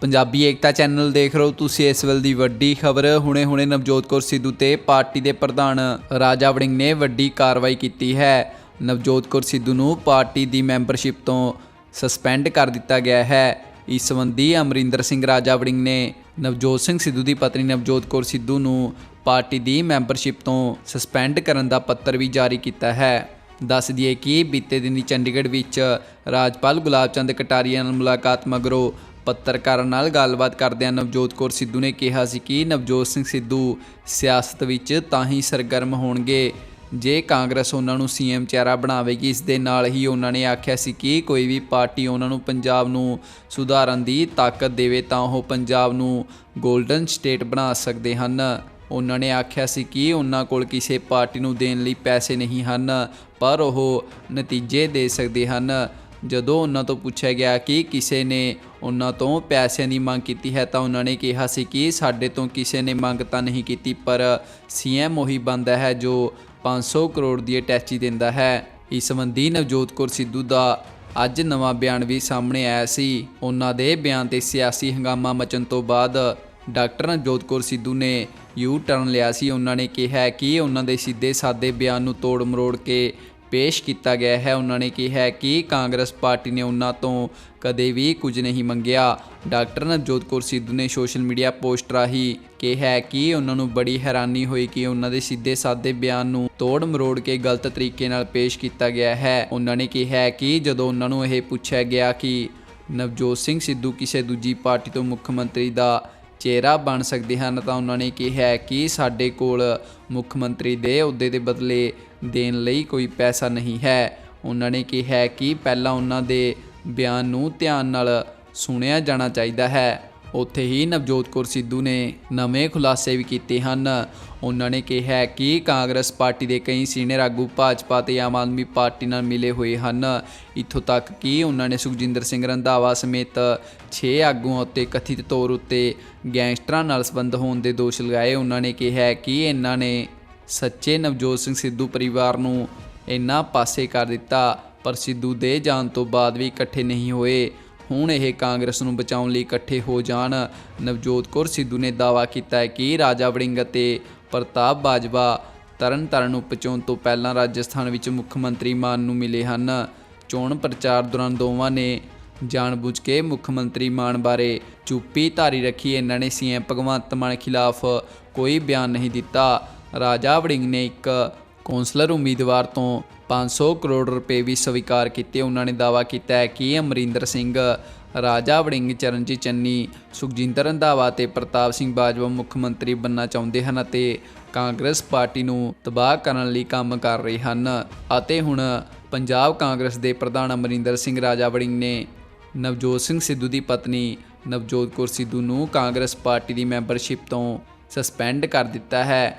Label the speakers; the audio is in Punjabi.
Speaker 1: ਪੰਜਾਬੀ ਏਕਤਾ ਚੈਨਲ ਦੇਖ ਰਹੇ ਹੋ ਤੁਸੀਂ ਇਸ ਵੇਲੇ ਦੀ ਵੱਡੀ ਖਬਰ। ਹੁਣੇ-ਹੁਣੇ ਨਵਜੋਤ ਕੌਰ ਸਿੱਧੂ ਤੇ ਪਾਰਟੀ ਦੇ ਪ੍ਰਧਾਨ ਰਾਜਾ ਵੜਿੰਗ ਨੇ ਵੱਡੀ ਕਾਰਵਾਈ ਕੀਤੀ ਹੈ। ਨਵਜੋਤ ਕੌਰ ਸਿੱਧੂ ਨੂੰ ਪਾਰਟੀ ਦੀ ਮੈਂਬਰਸ਼ਿਪ ਤੋਂ ਸਸਪੈਂਡ ਕਰ ਦਿੱਤਾ ਗਿਆ ਹੈ। ਇਸ ਸੰਬੰਧੀ ਅਮਰਿੰਦਰ ਸਿੰਘ ਰਾਜਾ ਵੜਿੰਗ ਨੇ ਨਵਜੋਤ ਸਿੰਘ ਸਿੱਧੂ ਦੀ ਪਤਨੀ ਨਵਜੋਤ ਕੌਰ ਸਿੱਧੂ ਨੂੰ ਪਾਰਟੀ ਦੀ ਮੈਂਬਰਸ਼ਿਪ ਤੋਂ ਸਸਪੈਂਡ ਕਰਨ ਦਾ ਪੱਤਰ ਵੀ ਜਾਰੀ ਕੀਤਾ ਹੈ। ਦੱਸ ਦਈਏ ਕਿ ਬੀਤੇ ਦਿਨੀ ਚੰਡੀਗੜ੍ਹ ਵਿੱਚ ਰਾਜਪਾਲ ਗੁਲਾਬ ਚੰਦ ਕਟਾਰੀਆ ਨਾਲ ਮੁਲਾਕਾਤ ਮਗਰੋਂ ਪੱਤਰਕਾਰਾਂ ਨਾਲ ਗੱਲਬਾਤ ਕਰਦਿਆਂ ਨਵਜੋਤ ਕੌਰ ਸਿੱਧੂ ਨੇ ਕਿਹਾ ਸੀ ਕਿ ਨਵਜੋਤ ਸਿੰਘ ਸਿੱਧੂ ਸਿਆਸਤ ਵਿੱਚ ਤਾਂ ਹੀ ਸਰਗਰਮ ਹੋਣਗੇ। ਜੇ ਕਾਂਗਰਸ ਉਹਨਾਂ ਨੂੰ ਸੀਐਮ ਚਿਹਰਾ ਬਣਾਵੇਗੀ, ਇਸ ਦੇ ਨਾਲ ਹੀ ਉਹਨਾਂ ਨੇ ਆਖਿਆ ਸੀ ਕਿ ਕੋਈ ਵੀ ਪਾਰਟੀ ਉਹਨਾਂ ਨੂੰ ਪੰਜਾਬ ਨੂੰ ਸੁਧਾਰਨ ਦੀ ਤਾਕਤ ਦੇਵੇ, ਤਾਂ ਉਹ ਪੰਜਾਬ ਨੂੰ 골ਡਨ ਸਟੇਟ ਬਣਾ ਸਕਦੇ ਹਨ। ਉਹਨਾਂ ਨੇ ਆਖਿਆ ਸੀ ਕਿ ਉਹਨਾਂ ਕੋਲ ਕਿਸੇ ਪਾਰਟੀ ਨੂੰ ਦੇਣ ਲਈ ਪੈਸੇ ਨਹੀਂ ਹਨ, ਪਰ ਉਹ ਨਤੀਜੇ ਦੇ ਸਕਦੇ ਹਨ। ਜਦੋਂ ਉਹਨਾਂ ਤੋਂ ਪੁੱਛਿਆ ਗਿਆ ਕਿ ਕਿਸੇ ਨੇ ਉਹਨਾਂ ਤੋਂ ਪੈਸਿਆਂ ਦੀ ਮੰਗ ਕੀਤੀ ਹੈ ਤਾਂ ਉਹਨਾਂ ਨੇ ਕਿਹਾ ਸੀ ਕਿ ਸਾਡੇ ਤੋਂ ਕਿਸੇ ਨੇ ਮੰਗ ਤਾਂ ਨਹੀਂ ਕੀਤੀ, ਪਰ ਸੀਐਮ ਉਹੀ ਬੰਦਾ ਹੈ ਜੋ 500 ਕਰੋੜ ਦੀ ਅਟੈਚੀ ਦਿੰਦਾ ਹੈ। ਇਸ ਸੰਬੰਧੀ ਨਵਜੋਤ ਕੌਰ ਸਿੱਧੂ ਦਾ ਅੱਜ ਨਵਾਂ ਬਿਆਨ ਵੀ ਸਾਹਮਣੇ ਆਇਆ ਸੀ। ਉਹਨਾਂ ਦੇ ਬਿਆਨ ਤੇ ਸਿਆਸੀ ਹੰਗਾਮਾ ਮਚਣ ਤੋਂ ਬਾਅਦ ਡਾਕਟਰ ਨਵਜੋਤ ਕੌਰ ਸਿੱਧੂ ਨੇ ਯੂ ਟਰਨ ਲਿਆ ਸੀ। ਉਹਨਾਂ ਨੇ ਕਿਹਾ ਕਿ ਉਹਨਾਂ ਦੇ ਸਿੱਧੇ ਸਾਦੇ ਬਿਆਨ ਨੂੰ ਤੋੜ ਮਰੋੜ ਕੇ ਪੇਸ਼ ਕੀਤਾ ਗਿਆ ਹੈ। ਉਹਨਾਂ ਨੇ ਕਿਹਾ ਕਿ ਕਾਂਗਰਸ ਪਾਰਟੀ ਨੇ ਉਹਨਾਂ ਤੋਂ ਕਦੇ ਵੀ ਕੁਝ ਨਹੀਂ ਮੰਗਿਆ। ਡਾਕਟਰ ਨਵਜੋਤ ਕੌਰ ਸਿੱਧੂ ਨੇ ਸੋਸ਼ਲ ਮੀਡੀਆ ਪੋਸਟ ਰਾਹੀਂ ਕਿਹਾ ਕਿ ਉਹਨਾਂ ਨੂੰ ਬੜੀ ਹੈਰਾਨੀ ਹੋਈ ਕਿ ਉਹਨਾਂ ਦੇ ਸਿੱਧੇ ਸਾਦੇ ਬਿਆਨ ਨੂੰ ਤੋੜ ਮਰੋੜ ਕੇ ਗਲਤ ਤਰੀਕੇ ਨਾਲ ਪੇਸ਼ ਕੀਤਾ ਗਿਆ ਹੈ। ਉਹਨਾਂ ਨੇ ਕਿਹਾ ਕਿ ਜਦੋਂ ਉਹਨਾਂ ਨੂੰ ਇਹ ਪੁੱਛਿਆ ਗਿਆ ਕਿ ਨਵਜੋਤ ਸਿੰਘ ਸਿੱਧੂ ਕਿਸੇ ਦੂਜੀ ਪਾਰਟੀ ਤੋਂ ਮੁੱਖ ਮੰਤਰੀ ਦਾ ਚਿਹਰਾ ਬਣ ਸਕਦੇ ਹਨ ਤਾਂ ਉਹਨਾਂ ਨੇ ਕਿਹਾ ਕਿ ਸਾਡੇ ਕੋਲ ਮੁੱਖ ਮੰਤਰੀ ਦੇ ਅਹੁਦੇ ਦੇ ਬਦਲੇ ਦੇਣ ਲਈ ਕੋਈ ਪੈਸਾ ਨਹੀਂ ਹੈ। ਉਹਨਾਂ ਨੇ ਕਿਹਾ ਕਿ ਪਹਿਲਾਂ ਉਹਨਾਂ ਦੇ ਬਿਆਨ ਨੂੰ ਧਿਆਨ ਨਾਲ ਸੁਣਿਆ ਜਾਣਾ ਚਾਹੀਦਾ ਹੈ। ਉੱਥੇ ਹੀ ਨਵਜੋਤ ਕੌਰ ਸਿੱਧੂ ਨੇ ਨਵੇਂ ਖੁਲਾਸੇ ਵੀ ਕੀਤੇ ਹਨ। ਉਹਨਾਂ ਨੇ ਕਿਹਾ ਕਿ ਕਾਂਗਰਸ ਪਾਰਟੀ ਦੇ ਕਈ ਸੀਨੀਅਰ ਆਗੂ ਭਾਜਪਾ ਤੇ ਆਮ ਆਦਮੀ ਪਾਰਟੀ ਨਾਲ ਮਿਲੇ ਹੋਏ ਹਨ। ਇੱਥੋਂ ਤੱਕ ਕਿ ਉਹਨਾਂ ਨੇ ਸੁਖਜਿੰਦਰ ਸਿੰਘ ਰੰਧਾਵਾ ਸਮੇਤ 6 ਆਗੂਆਂ ਉੱਤੇ ਕਥਿਤ ਤੌਰ ਉੱਤੇ ਗੈਂਗਸਟਰਾਂ ਨਾਲ ਸੰਬੰਧ ਹੋਣ ਦੇ ਦੋਸ਼ ਲਗਾਏ। ਉਹਨਾਂ ਨੇ ਕਿਹਾ ਕਿ ਇਹਨਾਂ ਨੇ ਸੱਚੇ ਨਵਜੋਤ ਸਿੰਘ ਸਿੱਧੂ ਪਰਿਵਾਰ ਨੂੰ ਇੰਨਾ ਪਾਸੇ ਕਰ ਦਿੱਤਾ, ਪਰ ਸਿੱਧੂ ਦੇ ਜਾਣ ਤੋਂ ਬਾਅਦ ਵੀ ਇਕੱਠੇ ਨਹੀਂ ਹੋਏ। ਹੁਣ ਇਹ ਕਾਂਗਰਸ ਨੂੰ ਬਚਾਉਣ ਲਈ ਇਕੱਠੇ ਹੋ ਜਾਣ। ਨਵਜੋਤ ਕੌਰ ਸਿੱਧੂ ਨੇ ਦਾਅਵਾ ਕੀਤਾ ਹੈ ਕਿ ਰਾਜਾ ਵੜਿੰਗ ਅਤੇ ਪ੍ਰਤਾਪ ਬਾਜਵਾ ਤਰਨ ਤਾਰਨ ਉਪਚੋਣ ਤੋਂ ਪਹਿਲਾਂ ਰਾਜਸਥਾਨ ਵਿੱਚ ਮੁੱਖ ਮੰਤਰੀ ਮਾਨ ਨੂੰ ਮਿਲੇ ਹਨ। ਚੋਣ ਪ੍ਰਚਾਰ ਦੌਰਾਨ ਦੋਵਾਂ ਨੇ ਜਾਣਬੁੱਝ ਕੇ ਮੁੱਖ ਮੰਤਰੀ ਮਾਨ ਬਾਰੇ ਚੁੱਪੀ ਧਾਰੀ ਰੱਖੀ। ਇਹਨਾਂ ਨੇ ਸੀਐਮ ਭਗਵੰਤ ਮਾਨ ਖਿਲਾਫ ਕੋਈ ਬਿਆਨ ਨਹੀਂ ਦਿੱਤਾ। ਰਾਜਾ ਵੜਿੰਗ ਨੇ ਇੱਕ ਕੌਂਸਲਰ ਉਮੀਦਵਾਰ ਤੋਂ 500 ਕਰੋੜ ਰੁਪਏ ਵੀ ਸਵੀਕਾਰ ਕੀਤੇ। ਉਹਨਾਂ ਨੇ ਦਾਅਵਾ ਕੀਤਾ ਹੈ ਕਿ ਅਮਰਿੰਦਰ ਸਿੰਘ, ਰਾਜਾ ਵੜਿੰਗ, ਚਰਨਜੀਤ ਚੰਨੀ ਸੁਖਜਿੰਦਰ ਰੰਧਾਵਾ ਤੇ ਪ੍ਰਤਾਪ ਸਿੰਘ ਬਾਜਵਾ ਮੁੱਖ ਮੰਤਰੀ ਬੰਨਣਾ ਚਾਹੁੰਦੇ ਹਨ ਅਤੇ ਕਾਂਗਰਸ ਪਾਰਟੀ ਨੂੰ ਤਬਾਹ ਕਰਨ ਲਈ ਕੰਮ ਕਰ ਰਹੇ ਹਨ। ਅਤੇ ਹੁਣ ਪੰਜਾਬ ਕਾਂਗਰਸ ਦੇ ਪ੍ਰਧਾਨ ਅਮਰਿੰਦਰ ਸਿੰਘ, ਰਾਜਾ ਵੜਿੰਗ ਨੇ ਨਵਜੋਤ ਸਿੰਘ ਸਿੱਧੂ ਦੀ ਪਤਨੀ ਨਵਜੋਤ ਕੌਰ ਸਿੱਧੂ ਨੂੰ ਕਾਂਗਰਸ ਪਾਰਟੀ ਦੀ ਮੈਂਬਰਸ਼ਿਪ ਤੋਂ ਸਸਪੈਂਡ ਕਰ ਦਿੱਤਾ ਹੈ।